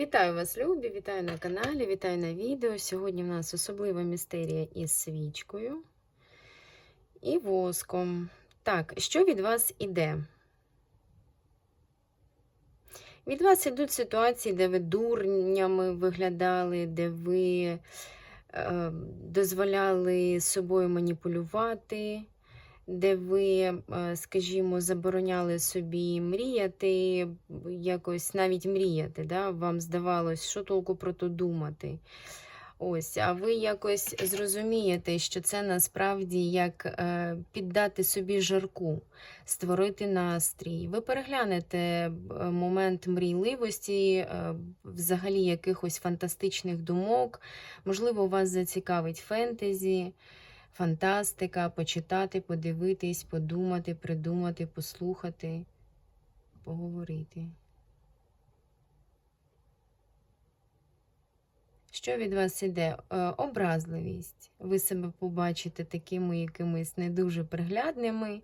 Вітаю вас, любі! Вітаю на каналі, вітаю на відео. Сьогодні в нас особлива містерія із свічкою і воском. Так, що від вас іде? Від вас ідуть ситуації, де ви дурнями виглядали, де ви е, дозволяли собою маніпулювати, де ви, е, скажімо, забороняли собі мріяти, якось навіть мріяти. Да? Вам здавалось, що толку про то думати. Ось, а ви якось зрозумієте, що це насправді як е, піддати собі жарку, створити настрій. Ви переглянете е, момент мрійливості, взагалі якихось фантастичних думок. Можливо, вас зацікавить фентезі, фантастика, почитати, подивитись, подумати, придумати, послухати, поговорити. Що від вас іде? Е, Образливість. Ви себе побачите такими якимись не дуже приглядними,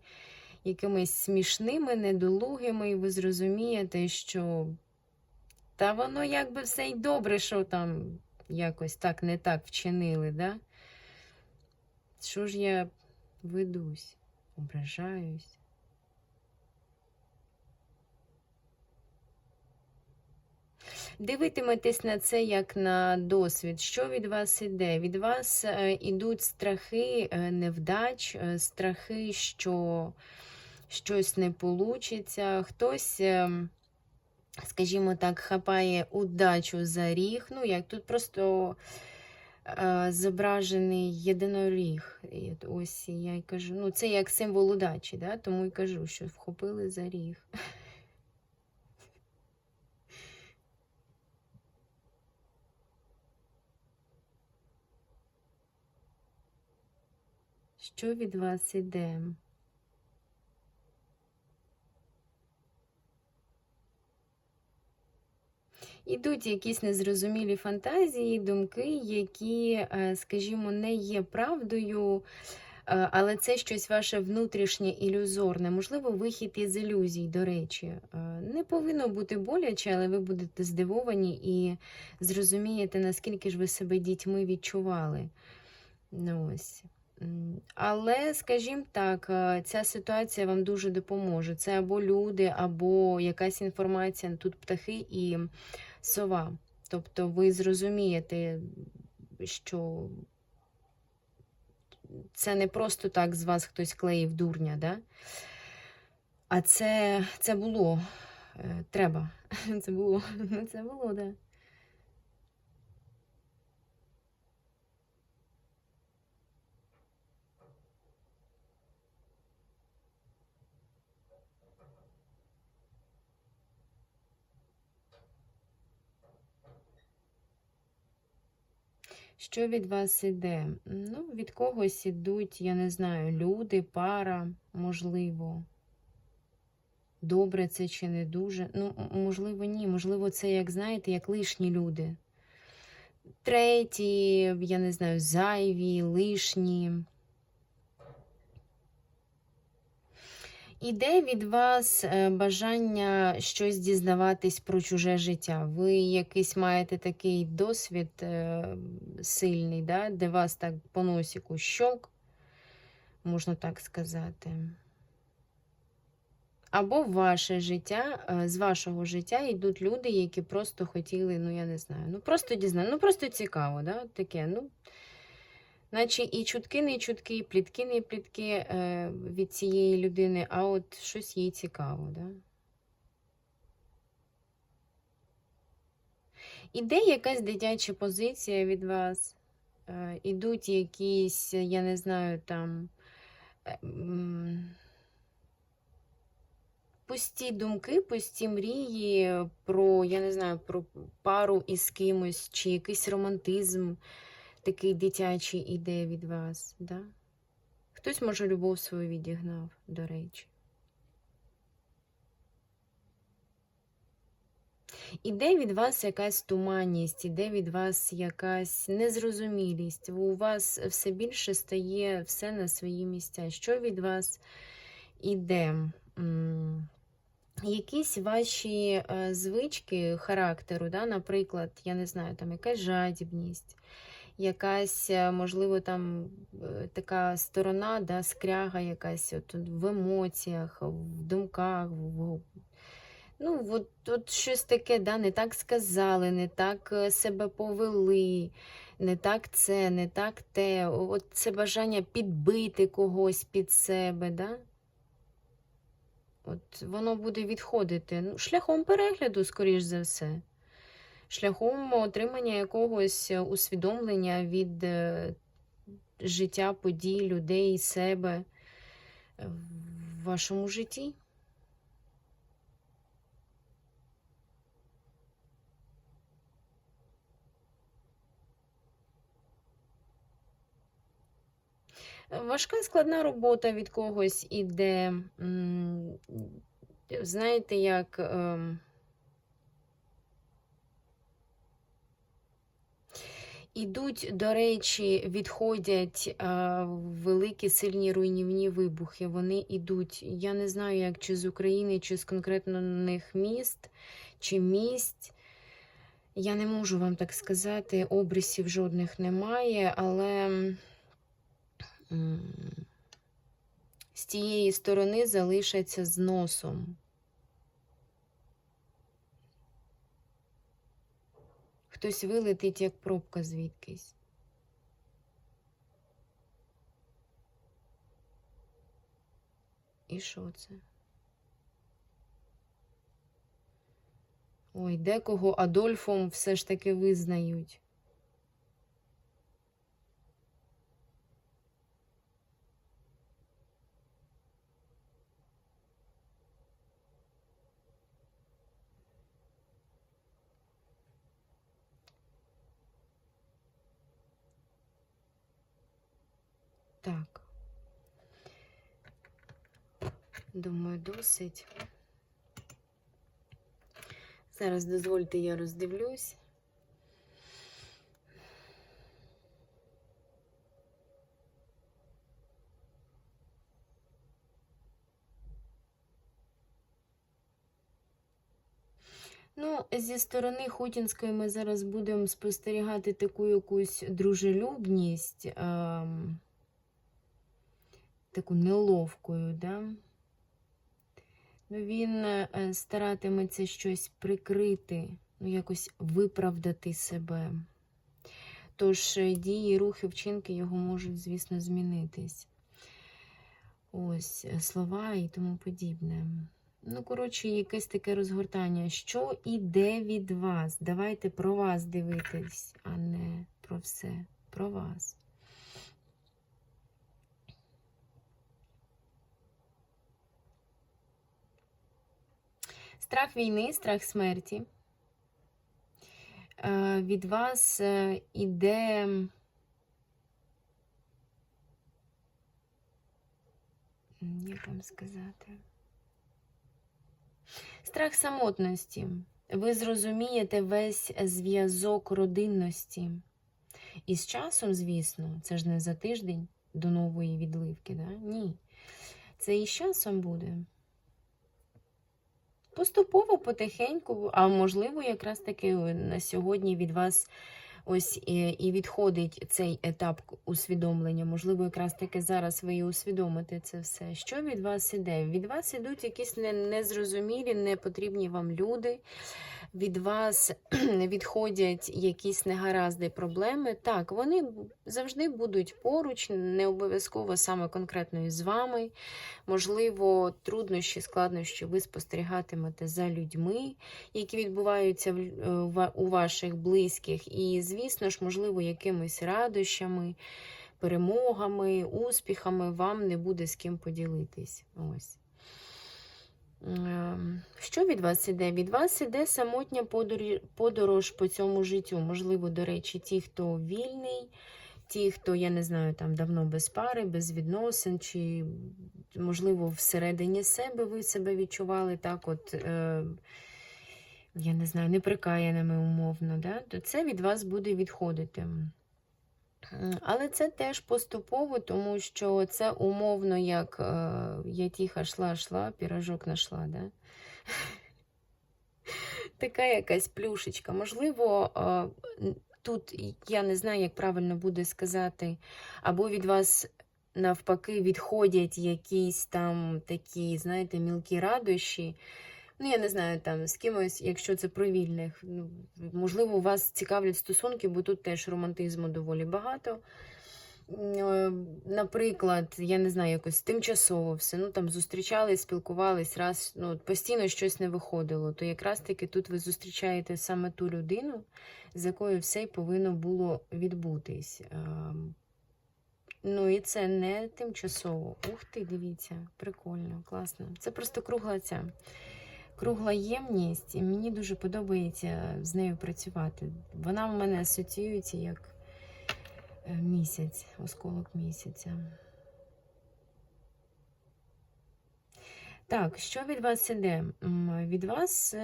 якимись смішними, недолугими, і ви зрозумієте, що та воно якби все й добре, що там якось так не так вчинили, да? Що ж я ведусь, ображаюсь? Дивитиметесь на це як на досвід. Що від вас іде? Від вас е, ідуть страхи е, невдач, е, страхи, що щось не получиться. Хтось, скажімо так, хапає удачу за ріг. Ну, як тут просто зображений єдиноріг. І ось я й кажу, ну це як символ удачі, да? тому й кажу, що вхопили за ріг. Що від вас іде? Ідуть якісь незрозумілі фантазії, думки, які, е, скажімо, не є правдою, е, але це щось ваше внутрішнє ілюзорне, можливо, вихід із ілюзій, до речі. Е, Не повинно бути боляче, але ви будете здивовані і зрозумієте, наскільки ж ви себе дітьми відчували. Ну, ось. Але, скажімо так, ця ситуація вам дуже допоможе. Це або люди, або якась інформація, тут птахи і сова. Тобто ви зрозумієте, що це не просто так з вас хтось клеїв дурня, да? а це, це було. Е, Треба. Це було. Це було, да. Що від вас іде? Ну, від когось ідуть, я не знаю, люди, пара, можливо. Добре це чи не дуже. Ну, можливо, ні. Можливо, це, як знаєте, як лишні люди. Треті, я не знаю, зайві, лишні. Іде від вас е, бажання щось дізнаватись про чуже життя. Ви якийсь маєте такий досвід е, сильний, да? де вас так по носіку щолк, можна так сказати. Або ваше життя, е, з вашого життя йдуть люди, які просто хотіли, ну я не знаю, ну просто дізнати, ну просто цікаво, да? таке, ну. Наче і чутки не чутки, і плітки не плітки е, від цієї людини, а от щось їй цікаво. Да? Іде якась дитяча позиція від вас, е, ідуть якісь, я не знаю, там е, пусті думки, пусті мрії про, я не знаю, про пару із кимось, чи якийсь романтизм такий дитячий іде від вас. Да? Хтось, може, любов свою відігнав, до речі. Іде від вас якась туманність, іде від вас якась незрозумілість. У вас все більше стає все на свої місця. Що від вас іде? Якісь ваші е, звички характеру, да? наприклад, я не знаю, там якась жадібність, якась, е, можливо, там е, така сторона, да, скряга якась от, в емоціях, в думках, в, ну, от, от щось таке, да, не так сказали, не так е, себе повели, не так це, не так те. От це бажання підбити когось під себе. Да? От Воно буде відходити ну, шляхом перегляду, скоріш за все. Шляхом отримання якогось усвідомлення від е, життя, подій, людей, себе в вашому житті. Важка складна робота від когось іде, знаєте, як. Ідуть, до речі, відходять а, великі сильні руйнівні вибухи. Вони йдуть, я не знаю, як чи з України, чи з конкретних міст, чи місць. Я не можу вам так сказати, обрисів жодних немає, але з тієї сторони залишаться з носом. Хтось вилетить, як пробка звідкись. І що це? Ой, декого Адольфом все ж таки визнають. Так. Думаю, досить. Зараз дозвольте, я роздивлюсь. Ну, зі сторони Хотінської ми зараз будемо спостерігати таку якусь дружелюбність, ем, таку неловкою, да? Він е, старатиметься щось прикрити, ну, якось виправдати себе. Тож е, дії, рухи, вчинки його можуть, звісно, змінитись. Ось е, слова і тому подібне. Ну, коротше, якесь таке розгортання. Що іде від вас? Давайте про вас дивитись, а не про все. Про вас. Страх війни, страх смерті. Е, Від вас е, іде. Як вам сказати? Страх самотності. Ви зрозумієте весь зв'язок родинності. І з часом, звісно, це ж не за тиждень до нової відливки, да? ні. Це і з часом буде. Поступово, потихеньку, а можливо, якраз таки на сьогодні від вас ось і, і відходить цей етап усвідомлення. Можливо, якраз таки зараз ви і усвідомите це все. Що від вас іде? Від вас ідуть якісь не- незрозумілі, непотрібні вам люди. Від вас відходять якісь негаразди, проблеми. Так, вони завжди будуть поруч, не обов'язково саме конкретно із вами. Можливо, труднощі, складнощі ви спостерігатимете за людьми, які відбуваються е, у ваших близьких. І, звісно ж, можливо, якимись радощами, перемогами, успіхами вам не буде з ким поділитись. Ось. Ем, Що від вас іде? Від вас іде самотня подорож, по цьому життю. Можливо, до речі, ті, хто вільний, ті, хто, я не знаю, там давно без пари, без відносин, чи, можливо, всередині себе ви себе відчували так, от, е, я не знаю, неприкаяними умовно, да? то це від вас буде відходити. Але це теж поступово, тому що це умовно, як е, я тіха шла, шла, пірожок нашла. Да? Така якась плюшечка. Можливо, а, тут я не знаю, як правильно буде сказати, або від вас навпаки відходять якісь там такі, знаєте, мілкі радощі. Ну, я не знаю, там з кимось, якщо це про вільних, ну, можливо, вас цікавлять стосунки, бо тут теж романтизму доволі багато. Е, Наприклад, я не знаю, якось тимчасово все. Ну там зустрічались, спілкувались, раз ну, постійно щось не виходило. То якраз таки тут ви зустрічаєте саме ту людину, з якою все й повинно було відбутись. Ем, Ну і це не тимчасово. Ух ти, дивіться, прикольно, класно. Це просто кругла ця. Кругла ємність, і мені дуже подобається з нею працювати. Вона в мене асоціюється як е, місяць, осколок місяця. Так, що від вас іде? Від вас.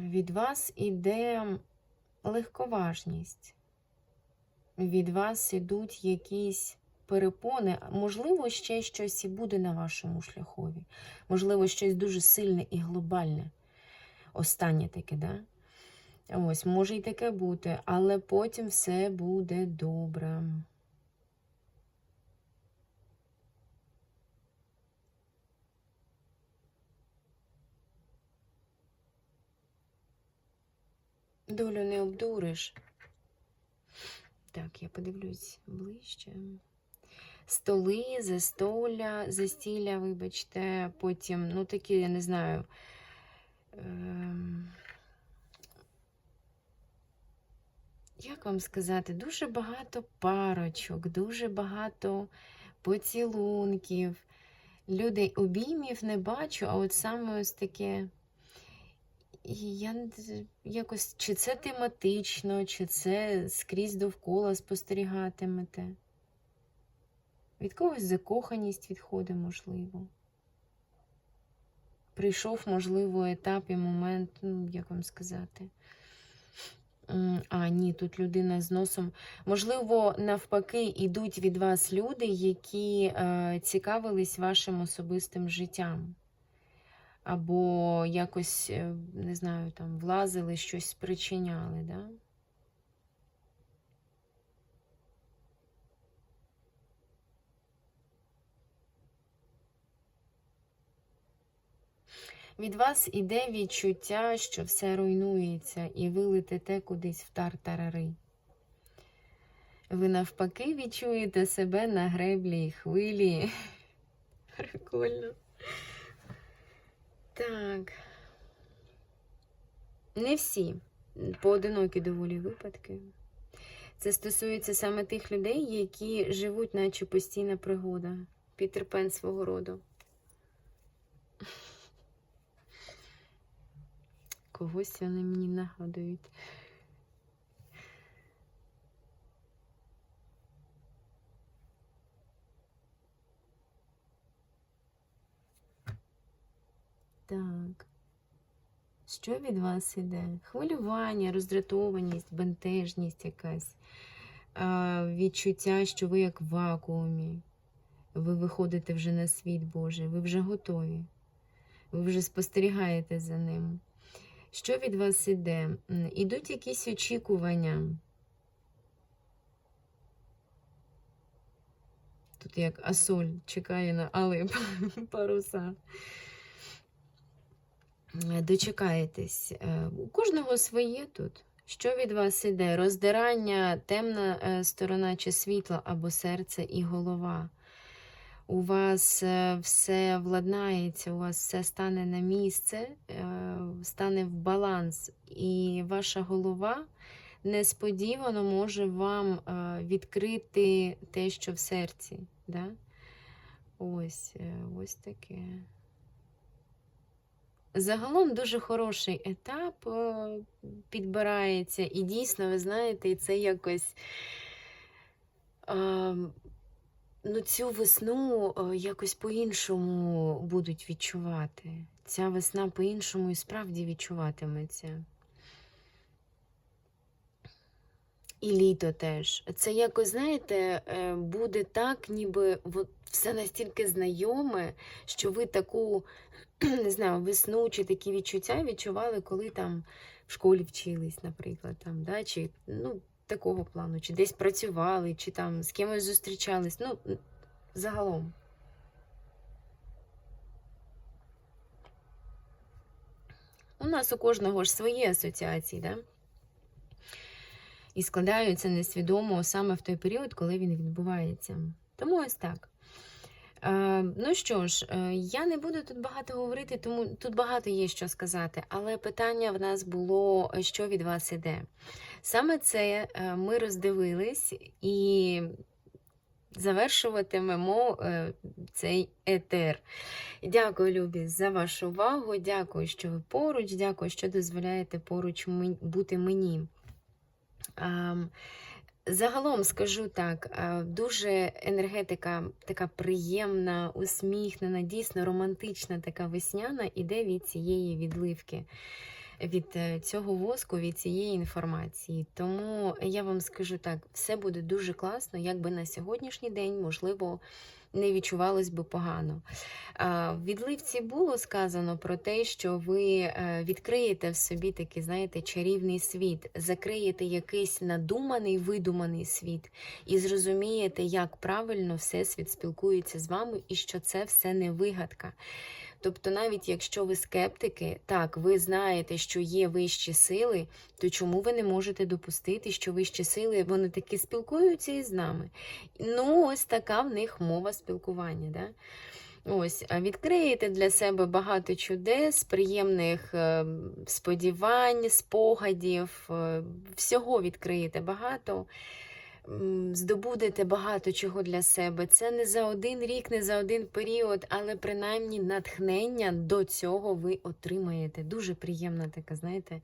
Від вас іде легковажність. Від вас ідуть якісь перепони. Можливо, ще щось і буде на вашому шляхові. Можливо, щось дуже сильне і глобальне. Останнє таке, да? Ось, може і таке бути, але потім все буде добре. Долю не обдуриш. Так, я подивлюсь ближче. Столи, застолля, застілля, вибачте, потім, ну такі, я не знаю. Ем... Як вам сказати, дуже багато парочок, дуже багато поцілунків. Людей обіймів не бачу, а от саме ось таке. І я якось, чи це тематично, чи це скрізь довкола спостерігатимете. Від когось закоханість відходить, можливо. Прийшов, можливо, етап і момент, ну, як вам сказати. А, ні, тут людина з носом. Можливо, навпаки, ідуть від вас люди, які е, цікавились вашим особистим життям. Або якось, е, не знаю, там влазили, щось спричиняли, да? Від вас іде відчуття, що все руйнується, і ви летите кудись в тартарари. Ви навпаки відчуєте себе на греблі і хвилі. Прикольно. Так. Не всі. Поодинокі доволі випадки. Це стосується саме тих людей, які живуть, наче постійна пригода. Пітер свого роду. Когось вони мені нагадують. Так. Що від вас іде? Хвилювання, роздратованість, бентежність якась, відчуття, що ви як в вакуумі. Ви виходите вже на світ Божий, ви вже готові. Ви вже спостерігаєте за ним. Що від вас іде? Ідуть якісь очікування. Тут як Асоль чекає на алий паруса. Е, Дочекаєтесь. Е, У кожного своє тут. Що від вас іде? Роздирання, темна е, сторона чи світла, або серце і голова. У вас все владнається, у вас все стане на місце, стане в баланс, і ваша голова несподівано може вам відкрити те, що в серці. Да? Ось, ось таке. Загалом дуже хороший етап е, підбирається, і дійсно, ви знаєте, це якось е, ну, цю весну е, якось по-іншому будуть відчувати. ця весна по-іншому і справді відчуватиметься. І літо теж. Це якось, знаєте, буде так, ніби все настільки знайоме, що ви таку, не знаю, весну чи такі відчуття відчували, коли там в школі вчились, наприклад, там, да, чи ну, такого плану, чи десь працювали, чи там з кимось зустрічались. Ну, загалом. У нас у кожного ж свої асоціації, да? і складаються несвідомо саме в той період, коли він відбувається. Тому ось так. Е, ну що ж, е, я не буду тут багато говорити, тому тут багато є що сказати, але питання в нас було, що від вас іде. Саме це е, ми роздивились і завершуватимемо е, цей етер. Дякую, Любі, за вашу увагу. Дякую, що ви поруч. Дякую, що дозволяєте поруч бути мені. Загалом скажу так, дуже енергетика така приємна, усміхнена, дійсно романтична, така весняна, іде від цієї відливки, від е, цього воску, від цієї інформації. Тому я вам скажу так, все буде дуже класно, якби на сьогоднішній день, можливо, не відчувалось би погано. В відливці було сказано про те, що ви е, відкриєте в собі такий, знаєте, чарівний світ, закриєте якийсь надуманий, видуманий світ і зрозумієте, як правильно Всесвіт спілкується з вами і що це все не вигадка. Тобто, навіть якщо ви скептики, так, ви знаєте, що є вищі сили, то чому ви не можете допустити, що вищі сили вони таки спілкуються із нами? Ну, ось така в них мова спілкування. Да? Ось, відкриєте для себе багато чудес, приємних е, сподівань, спогадів, е, всього відкриєте багато, здобудете багато чого для себе. Це не за один рік, не за один період, але принаймні натхнення до цього ви отримаєте. Дуже приємна така, знаєте,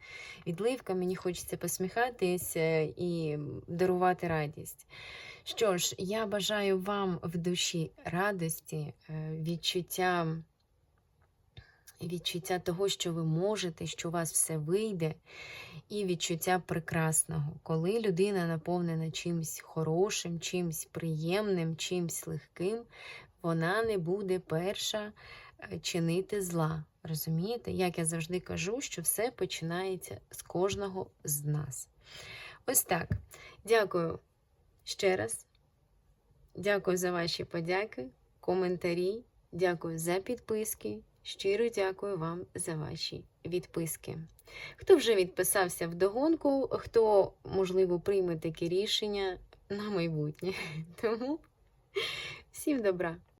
відливка. Мені хочеться посміхатись е, і дарувати радість. Що ж, я бажаю вам в душі радості, е, відчуття, відчуття того, що ви можете, що у вас все вийде, і відчуття прекрасного, коли людина наповнена чимось хорошим, чимось приємним, чимось легким, вона не буде перша е, чинити зла. Розумієте? Як я завжди кажу, що все починається з кожного з нас. Ось так. Дякую ще раз. Дякую за ваші подяки, коментарі. Дякую за підписки. Щиро дякую вам за ваші відписки. Хто вже відписався вдогонку, хто, можливо, прийме таке рішення на майбутнє. Тому всім добра!